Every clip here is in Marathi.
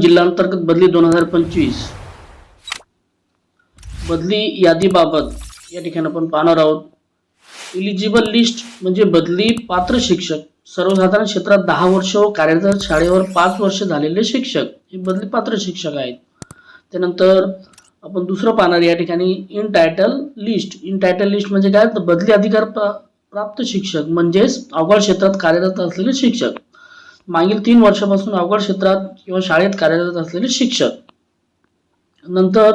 जिल्हांतर्गत बदली दोन हजार पंचवीस. बदली यादीबाबत या ठिकाणी आपण पाहणार आहोत. इलिजिबल लिस्ट म्हणजे बदली पात्र शिक्षक. सर्वसाधारण क्षेत्रात दहा वर्ष व कार्यरत शाळेवर पाच वर्ष झालेले शिक्षक हे बदली पात्र शिक्षक आहेत. त्यानंतर आपण दुसरं पाहणार या ठिकाणी in title list in title list म्हणजे काय? बदली अधिकार प्राप्त शिक्षक म्हणजेच अवघड क्षेत्रात कार्यरत असलेले शिक्षक. मागील तीन वर्षापासून अवघड क्षेत्रात किंवा शाळेत कार्यरत असलेले शिक्षक. नंतर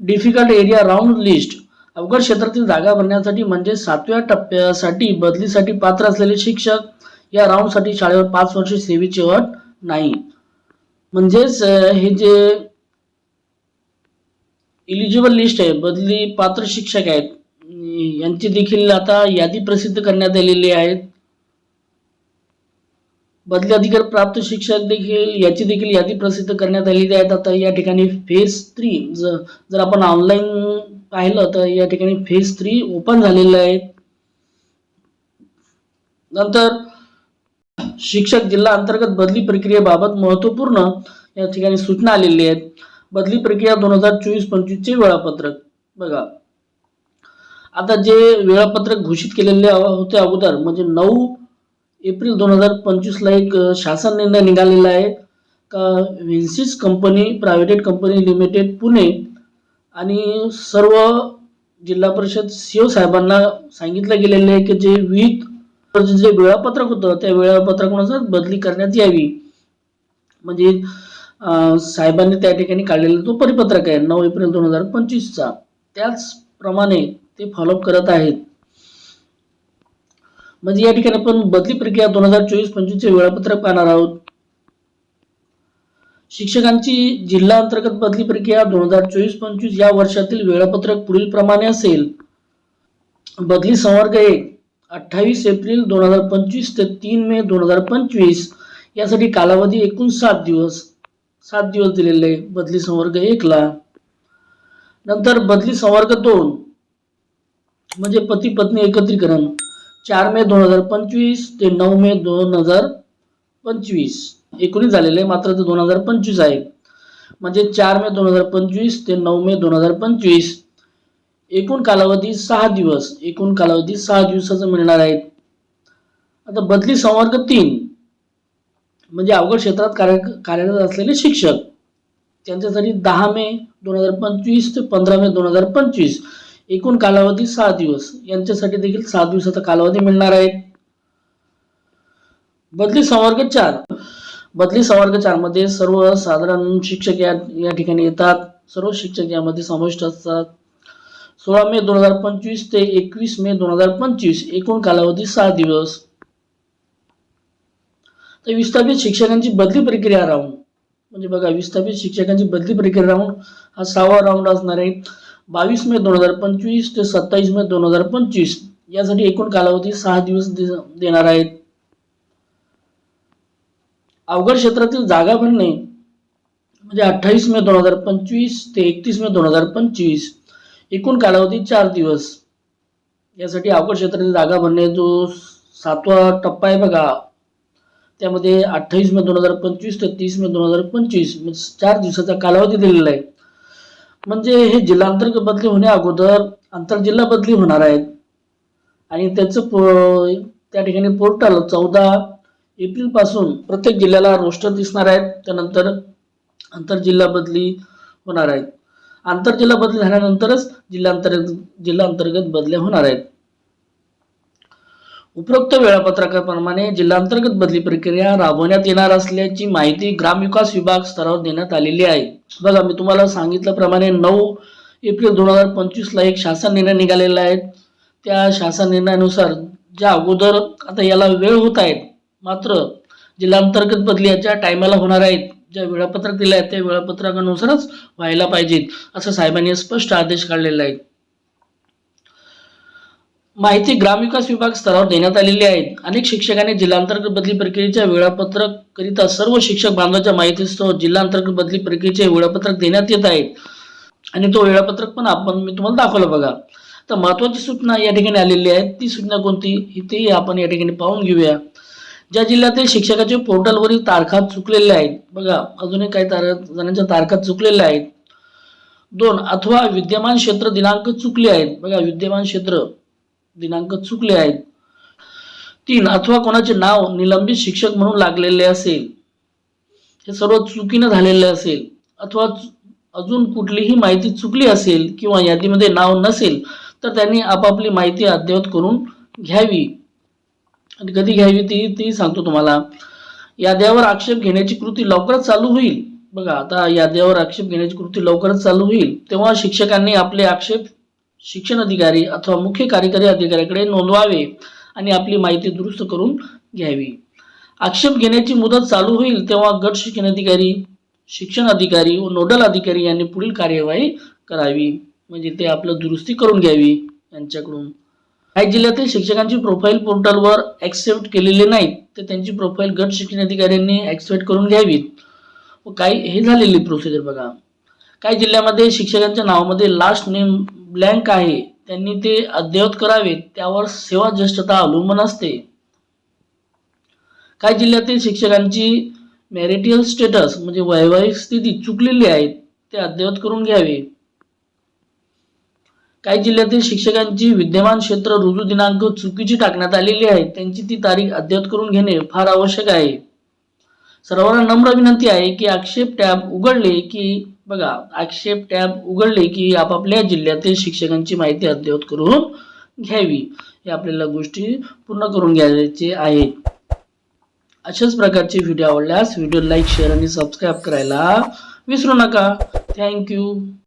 डिफिकल्ट एरिया राऊंड लिस्ट अवघड क्षेत्रातील जागा भरण्यासाठी म्हणजे सातव्या टप्प्यासाठी बदलीसाठी पात्र असलेले शिक्षक या राऊंडसाठी शाळेवर पाच वर्ष सेवेची अट नाही. म्हणजेच हे जे इलिजिबल लिस्ट आहे बदली पात्र शिक्षक आहेत यांची देखील आता यादी प्रसिद्ध करण्यात आलेली आहेत बदली अधिकार प्राप्त शिक्षक देखील याची देखील यादी प्रसिद्ध करण्यात आलेली आहेत आता या ठिकाणी फेज थ्री जर आपण ऑनलाईन पाहिलं तर या ठिकाणी फेज थ्री ओपन झालेलं आहे. नंतर शिक्षक जिल्हा अंतर्गत बदली प्रक्रियेबाबत महत्त्वपूर्ण या ठिकाणी सूचना आलेली आहेत. बदली प्रक्रिया दोन हजार चोवीस पंचवीसचे वेळापत्रक. बघा. आता जे वेळापत्रक घोषित केलेले होते अगोदर म्हणजे नऊ एप्रिल दोन हजार पंचवीसला एक शासन निर्णय निघालेला आहे. का व्हिन्सिस company private company limited Pune आणि सर्व जिल्हा परिषद सीओ साहेबांना सांगितलं गेलेलं आहे की जे विविध जे वेळापत्रक होतं त्या वेळापत्रकानुसार बदली करण्यात यावी. म्हणजे साहेबांनी त्या ठिकाणी काढलेला तो परिपत्रक आहे नऊ एप्रिल दोन हजार पंचवीसचा. त्याचप्रमाणे ते फॉलोअप करत आहेत. म्हणजे या ठिकाणी आपण बदली प्रक्रिया दोन हजार चोवीस पंचवीसचे वेळापत्रक पाहणार आहोत. शिक्षकांची जिल्हा अंतर्गत बदली प्रक्रिया दोन हजार चोवीस पंचवीस या वर्षातील वेळापत्रक पुढील प्रमाणे असेल. बदली संवर्ग एक अठ्ठावीस एप्रिल दोन हजार पंचवीस ते तीन मे दोन हजार पंचवीस यासाठी कालावधी एकूण सात दिवस सात दिवस दिलेले आहे बदली संवर्ग एकला नंतर बदली संवर्ग दोन म्हणजे पती पत्नी एकत्रीकरण. चार मे दोन हजार पंचवीस ते नऊ मे दोन हजार पंचवीस. एकोणीस झालेले आहे, मात्र ते दोन हजार पंचवीस आहे. म्हणजे चार मे दोन हजार पंचवीस ते नऊ मे दोन हजार पंचवीस. एकूण कालावधी सहा दिवस. एकूण कालावधी सहा दिवसाचं मिळणार आहे. आता बदली संवर्ग तीन. म्हणजे अवघड क्षेत्रात कार्य कार्यरत असलेले शिक्षक. त्यांच्यासाठी दहा मे दोन हजार पंचवीस ते पंधरा मे दोन हजार पंचवीस. एकूण कालावधी सहा दिवस. यांच्यासाठी देखील सहा दिवसाचा कालावधी मिळणार आहे. बदली संवर्ग चार. बदली संवर्ग चारमध्ये सर्व साधारण शिक्षक या या ठिकाणी येतात. सर्व शिक्षक यामध्ये समाविष्ट असतात. सोळा मे दोन हजार पंचवीस ते एकवीस मे दोन हजार पंचवीस. एकूण कालावधी सहा दिवस. तर विस्थापित शिक्षकांची बदली प्रक्रिया राहून म्हणजे बघा विस्थापित शिक्षकांची बदली प्रक्रिया राहून हा सहावा राऊंड असणार आहे. बावीस मे दोन हजार पंचवीस ते सत्तावीस मे दोन हजार पंचवीस यासाठी एकूण कालावधी सहा दिवस दे- देणार आहेत. अवघड क्षेत्रातील जागा भरणे म्हणजे अठ्ठावीस मे दोन हजार पंचवीस ते एकतीस मे दोन हजार पंचवीस एकूण कालावधी चार दिवस. यासाठी अवघड क्षेत्रातील जागा भरणे जो सातवा टप्पा आहे बघा त्यामध्ये अठ्ठावीस मे दोन हजार पंचवीस ते तीस मे दोन हजार पंचवीस म्हणजे चार दिवसाचा कालावधी दिलेला आहे. म्हणजे हे जिल्हांतर्गत बदली होण्या अगोदर आंतरजिल्हा बदली होणार आहेत. आणि त्याचं प त्या ठिकाणी पोर्टल चौदा एप्रिलपासून प्रत्येक जिल्ह्याला रोस्टर दिसणार आहेत. त्यानंतर आंतरजिल्हा बदली होणार आहेत. आंतरजिल्हा बदली झाल्यानंतरच जिल्हांतर्गत जिल्हांतर्गत बदल्या होणार आहेत. उपरोक्त वेळापत्रकाप्रमाणे जिल्हांतर्गत बदली प्रक्रिया राबवण्यात येणार असल्याची माहिती ग्रामविकास विभाग स्तरावर देण्यात आलेली आहे. बघा मी तुम्हाला सांगितल्याप्रमाणे नऊ एप्रिल दोन हजार पंचवीसला एक शासन निर्णय निघालेला आहे. त्या शासन निर्णयानुसार ज्या अगोदर आता याला वेळ होत आहेत मात्र जिल्हांतर्गत बदली याच्या टायमाला होणार आहेत. ज्या वेळापत्रक दिल्या आहेत त्या वेळापत्रकानुसारच व्हायला पाहिजेत असं साहेबांनी स्पष्ट आदेश काढलेला आहे माहिती ग्रामविकास विभाग स्तरावर देण्यात आलेली आहे अनेक शिक्षकांनी जिल्हांतर्गत बदली प्रक्रियेच्या वेळापत्रक करिता सर्व शिक्षक बांधवांच्या माहितीसह जिल्हांतर्गत बदली प्रक्रियेचे वेळापत्रक देण्यात येत आहे. आणि तो वेळापत्रक पण आपण मी तुम्हाला दाखवलं बघा. तर महत्वाची सूचना या ठिकाणी आलेली आहे. ती सूचना कोणती? ही आपण या ठिकाणी पाहून घेऊया. ज्या जिल्ह्यातील शिक्षकाच्या पोर्टलवरील तारखा चुकलेल्या आहेत. बघा अजूनही काही तार जणांच्या तारखा चुकलेल्या आहेत. दोन अथवा विद्यमान क्षेत्र दिनांक चुकले आहेत. बघा विद्यमान क्षेत्र दिनांक चुकले आहेत. तीन अथवा कोणाचे नाव निलंबित शिक्षक म्हणून लागलेले असेल हे सर्व चुकीनं झालेले असेल अथवा अजून कुठलीही माहिती चुकली असेल किंवा यादीमध्ये नाव नसेल तर त्यांनी आपापली माहिती अद्ययावत करून घ्यावी. आणि कधी घ्यावी ती ती सांगतो तुम्हाला. याद्यावर आक्षेप घेण्याची कृती लवकरच चालू होईल. बघा आता याद्यावर आक्षेप घेण्याची कृती लवकरच चालू होईल. तेव्हा शिक्षकांनी आपले आक्षेप शिक्षण अधिकारी अथवा मुख्य कार्यकारी अधिकाऱ्याकडे नोंदवावे आणि आपली माहिती दुरुस्त करून घ्यावी. आक्षेप घेण्याची मुदत चालू होईल तेव्हा गट शिक्षण अधिकारी शिक्षण अधिकारी व नोडल अधिकारी यांनी पुढील कार्यवाही करावी. म्हणजे ते आपलं दुरुस्ती करून घ्यावी यांच्याकडून. काही जिल्ह्यातील शिक्षकांची प्रोफाईल पोर्टलवर ॲक्सेप्ट केलेले नाहीत तर त्यांची प्रोफाईल गट शिक्षण अधिकाऱ्यांनी ॲक्सेप्ट करून घ्यावीत. व काही हे झालेली प्रोसिजर बघा. काही जिल्ह्यामध्ये शिक्षकांच्या नावामध्ये लास्ट नेम ब्लँक आहे. त्यांनी ते अद्ययावत करावे त्यावर सेवा ज्येष्ठता अवलंबून असते. काही जिल्ह्यातील शिक्षकांची मॅरिटियल स्टेटस म्हणजे वैवाहिक स्थिती चुकलेली आहे ते अद्ययावत करून घ्यावे. काही जिल्ह्यातील शिक्षकांची विद्यमान क्षेत्र रुजू दिनांक चुकीची टाकण्यात आलेली आहे त्यांची ती तारीख अद्ययावत करून घेणे फार आवश्यक आहे. सर्वांना नम्र विनंती आहे की आक्षेप टॅब उघडले की बघा आक्षेप टॅब उघडले की आपापल्या जिल्ह्यातील शिक्षकांची माहिती अद्ययावत करून घ्यावी. हे आपल्याला गोष्टी पूर्ण करून घ्यायचे आहे अशाच प्रकारचे व्हिडिओ आवडल्यास व्हिडिओ लाईक शेअर आणि सबस्क्राईब करायला विसरू नका. थँक्यू